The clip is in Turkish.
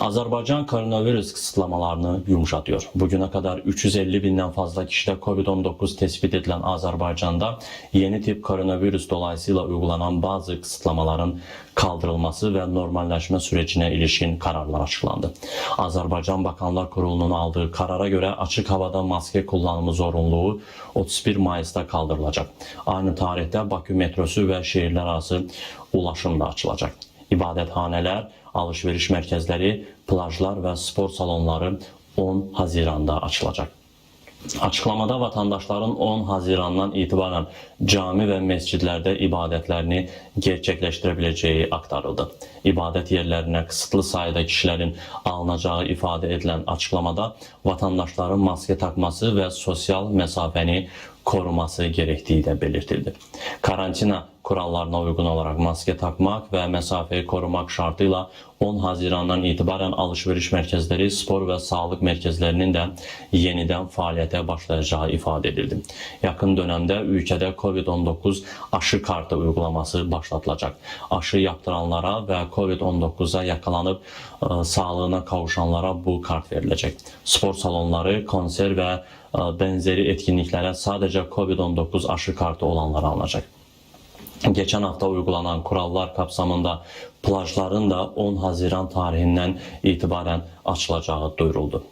Azerbaycan koronavirüs kısıtlamalarını yumuşatıyor. Bugüne kadar 350 binden fazla kişide COVID-19 tespit edilen Azerbaycan'da yeni tip koronavirüs dolayısıyla uygulanan bazı kısıtlamaların kaldırılması ve normalleşme sürecine ilişkin kararlar açıklandı. Azerbaycan Bakanlar Kurulu'nun aldığı karara göre açık havada maske kullanımı zorunluluğu 31 Mayıs'ta kaldırılacak. Aynı tarihte Bakü metrosu ve şehirler arası ulaşım da açılacak. İbadethaneler, alışveriş merkezleri, plajlar ve spor salonları 10 Haziran'da açılacak. Açıklamada vatandaşların 10 Haziran'dan itibaren cami ve mescidlerde ibadetlerini gerçekleştirebileceği aktarıldı. İbadet yerlerine kısıtlı sayıda kişilerin alınacağı ifade edilen açıklamada vatandaşların maske takması ve sosyal mesafeni koruması gerektiği de belirtildi. Karantina kurallarına uygun olarak maske takmak ve mesafeyi korumak şartıyla 10 Haziran'dan itibaren alışveriş merkezleri, spor ve sağlık merkezlerinin de yeniden faaliyete başlayacağı ifade edildi. Yakın dönemde ülkede COVID-19 aşı kartı uygulaması başlatılacak. Aşı yaptıranlara ve COVID-19'a yakalanıp e, sağlığına kavuşanlara bu kart verilecek. Spor salonları, konser ve e, benzeri etkinliklere sadece COVID-19 aşı kartı olanlara alınacak. Geçen hafta uygulanan kurallar kapsamında plajların da 10 Haziran tarihinden itibaren açılacağı duyuruldu.